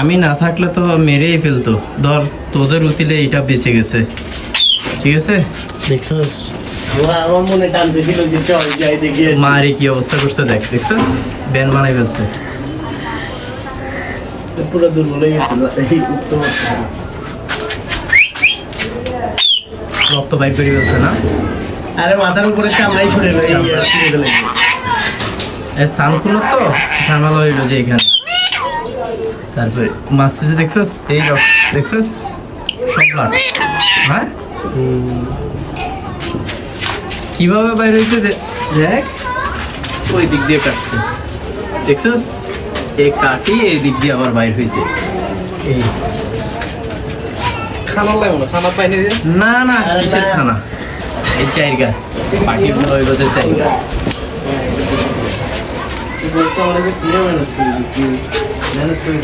আমি না থাকলে তো মেরেই ফেলতো। ধর তোদের উচিলে এটা বেঁচে গেছে। ঠিক আছে? দেখছস? আমার মনে টানতে ছিল যে চল যাই দেখি। মারে কি অবস্থা করছে দেখ দেখছিস? ব্যান বানাই ফেলছে। পুরো দুর্বল হয়ে উত্তম রক্ত বাইর করে ফেলছে না? আরে মাথার উপরে চামড়াই। ছড়ে গেল এ সানকুলো তো? ঝামেলা হইল যে এখানে। তারপরে মাছ যে দেখছিস? এই দেখছিস? হ্যাঁ? কীভাবে বাইর হয়েছে দেখ। ওই দিক দিয়ে কাটছে। দেখছিস? এই কাটি এই দিক দিয়ে আবার বাইর হয়েছে। এই। খানা না খানা পাইনি না না কিসের খানা? এই চাইরগা পাখিগুলো হইল যে চাইরগা বলতে আমরা যে কিনে ম্যানেজ করি ম্যানেজ করি